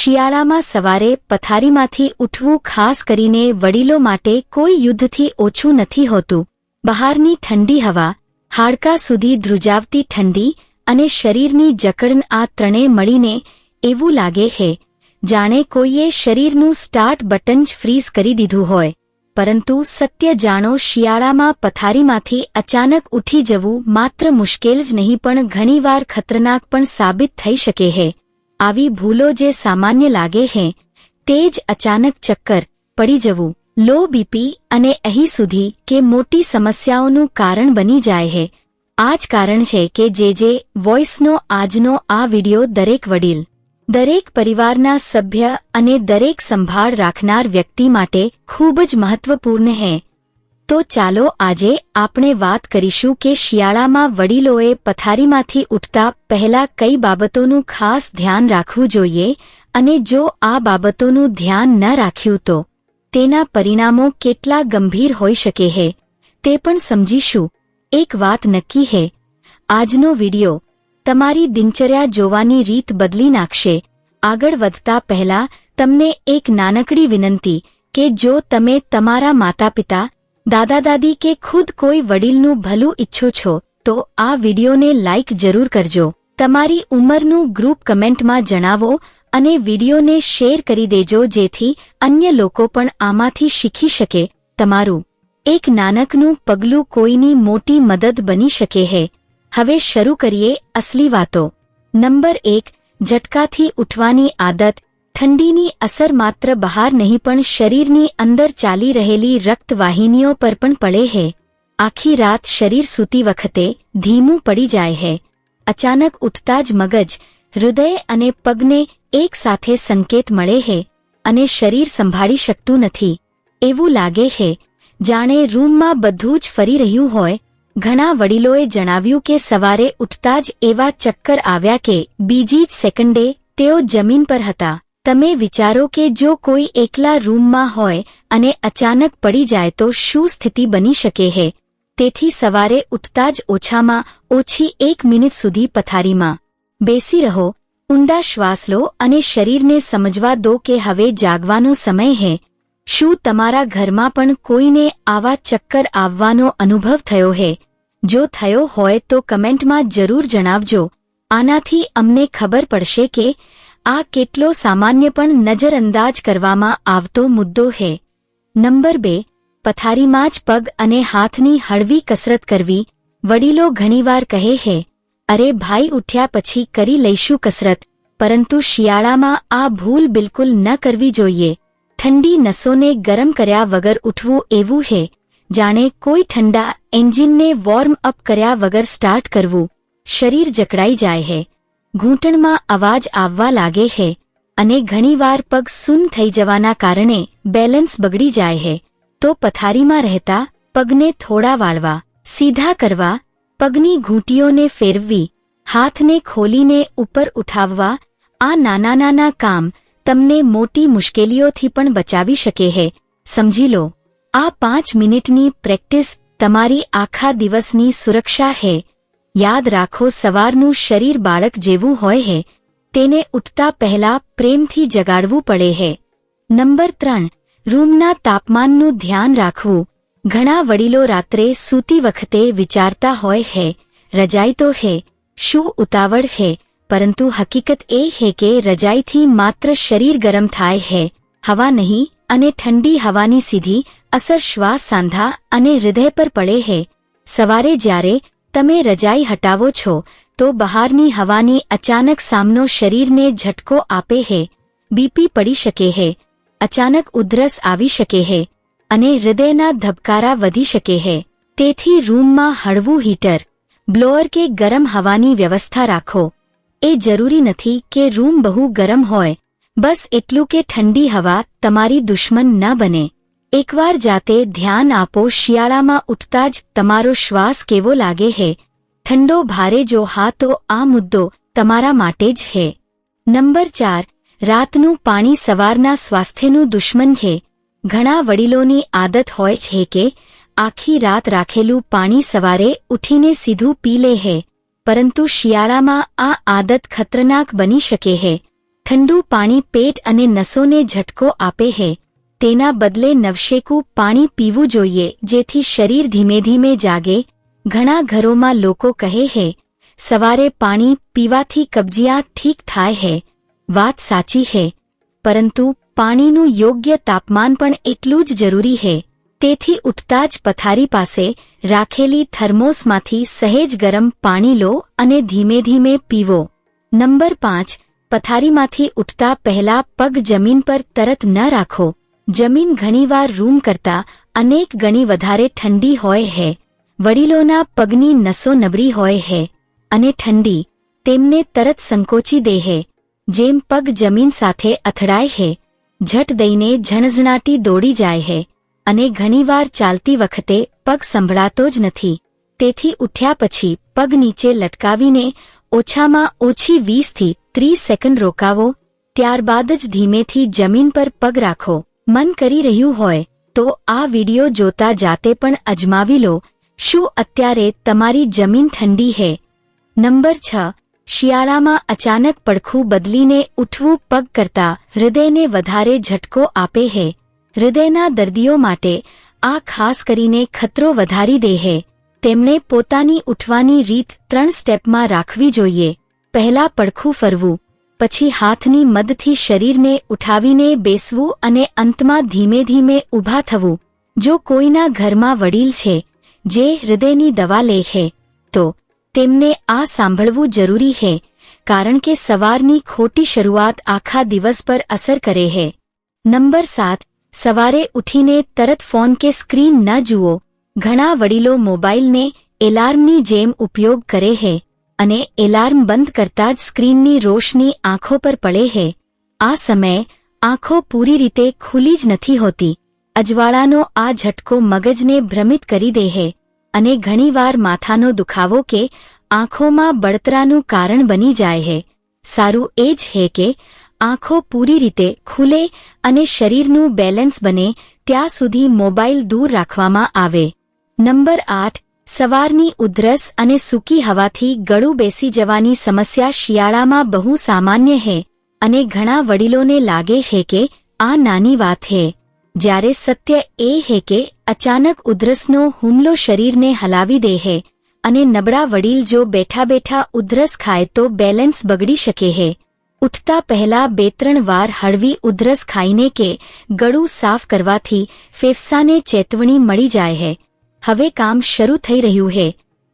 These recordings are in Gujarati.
શિયાળામાં સવારે પથારીમાંથી ઉઠવું ખાસ કરીને વડીલો માટે કોઈ યુદ્ધથી ઓછું નથી હોતું. બહારની ઠંડી હવા, હાડકા સુધી ધ્રુજાવતી ઠંડી અને શરીરની જકડન આ ત્રણે મળીને એવું લાગે છે જાણે કોઈએ શરીરનું સ્ટાર્ટ બટન જ ફ્રીઝ કરી દીધું હોય. પરંતુ સત્ય જાણો શિયાળામાં પથારીમાંથી અચાનક ઉઠી જવું માત્ર મુશ્કેલ જ નહીં પણ ઘણીવાર ખતરનાક પણ સાબિત થઈ શકે છે આવી ભૂલો જે સામાન્ય લાગે છે તે જ અચાનક ચક્કર પડી જવું. લો બીપી અને અહીં સુધી કે મોટી સમસ્યાઓનું કારણ બની જાય છે આ જ કારણ છે કે જે જે વોઇસનો આજનો આ વિડિયો દરેક વડીલ, દરેક પરિવારના સભ્ય અને દરેક સંભાળ રાખનાર વ્યક્તિ માટે ખૂબ જ મહત્વપૂર્ણ છે તો ચાલો આજે આપણે વાત કરીશું કે શિયાળામાં વડીલોએ પથારીમાંથી ઉઠતા પહેલા કઈ બાબતોનું ખાસ ધ્યાન રાખવું જોઈએ અને જો આ બાબતોનું ધ્યાન ન રાખ્યું તો તેના પરિણામો કેટલા ગંભીર હોઈ શકે છે તે પણ સમજીશું. એક વાત નક્કી છે આજનો વિડિયો તમારી દિનચર્યા જોવાની રીત બદલી નાખશે. આગળ વધતા પહેલા તમને એક નાનકડી વિનંતી કે જો તમે તમારા માતાપિતા દાદા દાદી કે ખુદ કોઈ વડીલનું ભલું ઈચ્છો છો, તો આ વિડિયોને લાઇક જરૂર કરજો. તમારી ઉંમરનું ગ્રુપ કમેન્ટમાં જણાવો અને વિડિયોને શેર કરી દેજો જેથી અન્ય લોકો પણ આમાંથી શીખી શકે તમારું. એક નાનકનું પગલું કોઈની મોટી મદદ બની શકે હે. હવે શરૂ કરીએ અસલી વાતો. નંબર એક, ઝટકાથી ઉઠવાની આદત ઠંડીની અસર માત્ર બહાર નહીં, પણ શરીરની અંદર ચાલી રહેલી રક્તવાહિનીઓ પર પણ પડે છે આખી રાત શરીર સૂતી વખતે ધીમું પડી જાય છે અચાનક ઉઠતા જ મગજ, હૃદય અને પગને એક સાથે સંકેત મળે છે અને શરીર સંભાળી શકતું નથી. એવું લાગે છે જાણે રૂમમાં બધું જ ફરી રહ્યું હોય. ઘણા વડીલોએ જણાવ્યું કે સવારે ઉઠતા જ એવા ચક્કર આવ્યા કે બીજી જ સેકન્ડે તેઓ જમીન પર હતા. તમે વિચારો કે જો કોઈ એકલા રૂમમાં હોય અને અચાનક પડી જાય તો શું સ્થિતિ બની શકે હે? તેથી સવારે ઉઠતા જ ઓછામાં ઓછી એક મિનિટ સુધી પથારીમાં બેસી રહો, ઊંડા શ્વાસ લો અને શરીરને સમજવા દો કે હવે જાગવાનો સમય હે. શું તમારા ઘરમાં પણ કોઈને આવા ચક્કર આવવાનો અનુભવ થયો હે? જો થયો હોય તો કમેન્ટમાં જરૂર જણાવજો. આનાથી અમને ખબર પડશે કે આ કેટલો સામાન્ય પણ નજરઅંદાજ કરવામાં આવતો મુદ્દો છે નંબર બે, પથારીમાં જ પગ અને હાથની હળવી કસરત કરવી, વડીલો ઘણીવાર કહે છે અરે ભાઈ ઉઠ્યા પછી કરી લઈશું કસરત, પરંતુ શિયાળામાં આ ભૂલ બિલકુલ ન કરવી જોઈએ. ઠંડી નસોને ગરમ કર્યા વગર ઉઠવું એવું છે જાણે કોઈ ઠંડા એન્જિનને વોર્મ અપ કર્યા વગર સ્ટાર્ટ કરવું. શરીર જકડાઈ જાય છે ઘૂંટણમાં અવાજ આવવા લાગે છે અને ઘણીવાર પગ સૂન થઈ જવાના કારણે બેલેન્સ બગડી જાય છે તો પથારીમાં રહેતા પગને થોડા વાળવા, સીધા કરવા, પગની ઘૂંટીઓને ફેરવવી હાથને ખોલીને ઉપર ઉઠાવવા, આ નાના નાના કામ તમને મોટી મુશ્કેલીઓથી પણ બચાવી શકે છે સમજી લો, આ પાંચ મિનિટની પ્રેક્ટિસ તમારી આખા દિવસની સુરક્ષા છે યાદ રાખો, સવારનું શરીર બાળક જેવું હોય છે તેને ઉઠતા પહેલા પ્રેમથી જગાડવું પડે છે નંબર ત્રણ, રૂમના તાપમાનનું ધ્યાન રાખવું. ઘણા વડીલો રાત્રે સૂતી વખતે વિચારતા હોય છે રજાઈ તો છે શું ઉતાવળ છે પરંતુ હકીકત એ છે કે રજાઈથી માત્ર શરીર ગરમ થાય છે હવા નહીં અને ઠંડી હવાની સીધી અસર શ્વાસ, સાંધા અને હૃદય પર પડે છે સવારે જ્યારે તમે રજાઈ હટાવો છો, તો બહારની હવાની અચાનક સામનો શરીરને ઝટકો આપે છે બીપી પડી શકે છે અચાનક ઉધરસ આવી શકે છે અને હૃદયના ધબકારા વધી શકે છે તેથી રૂમમાં હળવું હીટર, બ્લોઅર કે ગરમ હવાની વ્યવસ્થા રાખો. એ જરૂરી નથી કે રૂમ બહુ ગરમ હોય, બસ એટલું કે ઠંડી હવા તમારી દુશ્મન ન બને. એકવાર જાતે ધ્યાન આપો, શિયાળામાં ઉઠતા જ તમારો શ્વાસ કેવો લાગે છે ઠંડો ભારે જો હા તો આ મુદ્દો તમારા માટે જ છે નંબર ચાર, રાતનું પાણી સવારના સ્વાસ્થ્યનું દુશ્મન છે ઘણા વડીલોની આદત હોય છે કે આખી રાત રાખેલું પાણી સવારે ઉઠીને સીધું પી લે છે પરંતુ શિયાળામાં આ આદત ખતરનાક બની શકે છે ઠંડુ પાણી પેટ અને નસોને ઝટકો આપે હે. તેના બદલે નવશેકું પાણી પીવું જોઈએ, જેથી શરીર ધીમે ધીમે જાગે. ઘણા ઘરોમાં લોકો કહે હે, સવારે પાણી પીવાથી કબજિયાત ઠીક થાય હે. વાત સાચી હે. પરંતુ પાણીનું યોગ્ય તાપમાન પણ એટલું જ જરૂરી હે. તેથી ઉઠતા જ પથારી પાસે રાખેલી થર્મોસમાંથી સહેજ ગરમ પાણી લો અને ધીમે ધીમે પીવો. નંબર પાંચ, પથારીમાંથી ઉઠતા પહેલા પગ જમીન પર તરત ન રાખો. જમીન ઘણીવાર રૂમ કરતા અનેક ગણી વધારે ઠંડી હોય હે. વડીલોના પગની નસો નબળી હોય હે અને ઠંડી તેમને તરત સંકોચી દે હે. જેમ પગ જમીન સાથે અથડાય હે, ઝટ દઈને ઝણઝણાટી દોડી જાય હે અને ઘણીવાર ચાલતી વખતે પગ સંભળાતો જ નથી. તેથી ઉઠ્યા પછી પગ નીચે લટકાવીને ઓછામાં ઓછી વીસથી ત્રીસ સેકન્ડ રોકાવો, ત્યારબાદ જ ધીમેથી જમીન પર પગ રાખો. મન કરી રહ્યું હોય, તો આ વિડિયો જોતા જાતે પણ અજમાવી લો. શું અત્યારે તમારી જમીન ઠંડી હે? નંબર છ. શિયાળામાં અચાનક પડખું બદલીને ઉઠવું પગ કરતા હૃદયને વધારે ઝટકો આપે હે. હૃદયના દર્દીઓ માટે આ ખાસ કરીને ખતરો વધારી દે હે. તેમણે પોતાની ઉઠવાની રીત ત્રણ સ્ટેપમાં રાખવી જોઈએ. પહેલા પડખું ફરવું પછી હાથની મદથી શરીરને ઉઠાવીને બેસવું અને અંતમાં ધીમે ધીમે ઊભા થવું, જો કોઈના ઘરમાં વડીલ છે, જે હૃદયની દવા લે છે, તો તેમને આ સાંભળવું જરૂરી છે, કારણ કે સવારની ખોટી શરૂઆત આખા દિવસ પર અસર કરે છે. નંબર સાત, સવારે ઉઠીને તરત ફોન કે સ્ક્રીન ન જુઓ. ઘણા વડીલો મોબાઈલને એલાર્મની જેમ ઉપયોગ કરે છે. અને એલાર્મ બંધ કરતા જ સ્ક્રીનની રોશની આંખો પર પડે છે આ સમયે આંખો પૂરી રીતે ખુલી જ નથી હોતી. અજવાળાનો આ ઝટકો મગજને ભ્રમિત કરી દે છે અને ઘણીવાર માથાનો દુખાવો કે આંખોમાં બળતરાનું કારણ બની જાય છે સારું એ જ છે કે આંખો પૂરી રીતે ખુલે અને શરીરનું બેલેન્સ બને ત્યાં સુધી મોબાઈલ દૂર રાખવામાં આવે. નંબર આઠ સવારની ઉધરસ અને સૂકી હવાથી ગળું બેસી જવાની સમસ્યા શિયાળામાં બહુ સામાન્ય છે અને ઘણા વડીલોને લાગે છે કે આ નાની વાત છે જ્યારે સત્ય એ હે કે અચાનક ઉધરસનો હુમલો શરીરને હલાવી દે હે અને નબળા વડીલ જો બેઠા બેઠા ઉધરસ ખાય તો બેલેન્સ બગડી શકે હે. ઉઠતા પહેલા બે ત્રણ વાર હળવી ઉધરસ ખાઈને કે ગળું સાફ કરવાથી ફેફસાને ચેતવણી મળી જાય હે. હવે કામ શરૂ થઈ રહ્યું હે.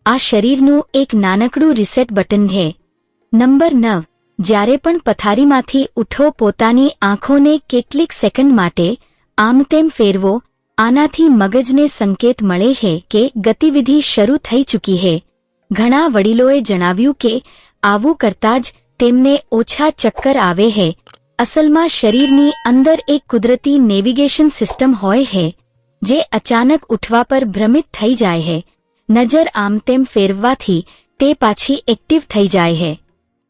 આ શરીરનું એક નાનકડું રિસેટ બટન હે. નંબર નવ. જ્યારે પણ પથારીમાંથી ઉઠો પોતાની આંખોને કેટલીક સેકન્ડ માટે આમ તેમ ફેરવો, આનાથી મગજને સંકેત મળે છે કે ગતિવિધિ શરૂ થઈ ચૂકી છે ઘણા વડીલોએ જણાવ્યું કે આવું કરતા જ તેમને ઓછા ચક્કર આવે છે અસલમાં શરીરની અંદર એક કુદરતી નેવિગેશન સિસ્ટમ હોય છે જે અચાનક ઉઠવા પર ભ્રમિત થઈ જાય છે નજર આમ તેમ ફેરવવાથી તે પાછી એક્ટિવ થઈ જાય છે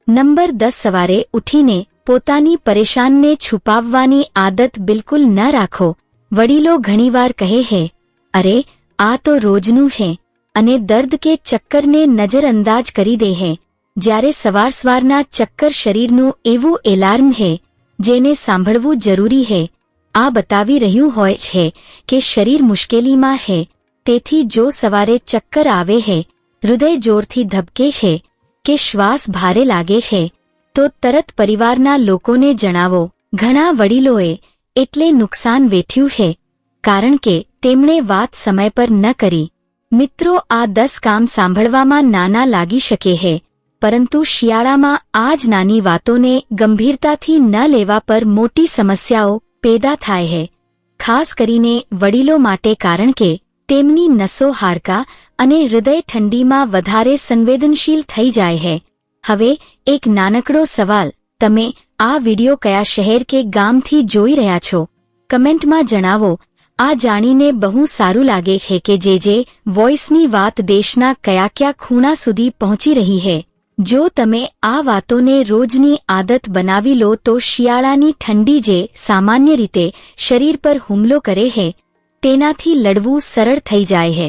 નંબર દસ સવારે ઉઠીને પોતાની પરેશાનને છુપાવવાની આદત બિલકુલ ન રાખો વડીલો ઘણીવાર કહે હે અરે આ તો રોજનું છે અને દર્દ કે ચક્કરને નજરઅંદાજ કરી દે હે જ્યારે સવાર સવારના ચક્કર શરીરનું એવું એલાર્મ હે જેને સાંભળવું જરૂરી હે આ બતાવી રહ્યું હોય છે કે શરીર મુશ્કેલીમાં છે તેથી જો સવારે ચક્કર આવે છે હૃદય જોરથી ધબકે છે, કે શ્વાસ ભારે લાગે છે, તો તરત પરિવારના લોકોને જણાવો, ઘણા વડીલોએ એટલે નુકસાન વેઠ્યું છે કારણ કે તેમણે વાત સમય પર ન કરી. મિત્રો, આ દસ કામ સાંભળવામાં નાના લાગી શકે છે પરંતુ શિયાળામાં આ જ નાની વાતોને ગંભીરતાથી ન લેવા પર મોટી સમસ્યાઓ પેદા થાય છે ખાસ કરીને વડીલો માટે કારણ કે તેમની નસો હાડકા અને હૃદય ઠંડીમાં વધારે સંવેદનશીલ થઈ જાય છે હવે એક નાનકડો સવાલ, તમે આ વિડિયો કયા શહેર કે ગામથી જોઈ રહ્યા છો? કમેન્ટમાં જણાવો. આ જાણીને બહુ સારું લાગે છે કે જે જે વોઇસની વાત દેશના કયા કયા ખૂણા સુધી પહોંચી રહી છે જો તમે આ વાતોને રોજની આદત બનાવી લો તો શિયાળાની ઠંડી જે સામાન્ય રીતે શરીર પર હુમલો કરે છે તેનાથી લડવું સરળ થઈ જાય છે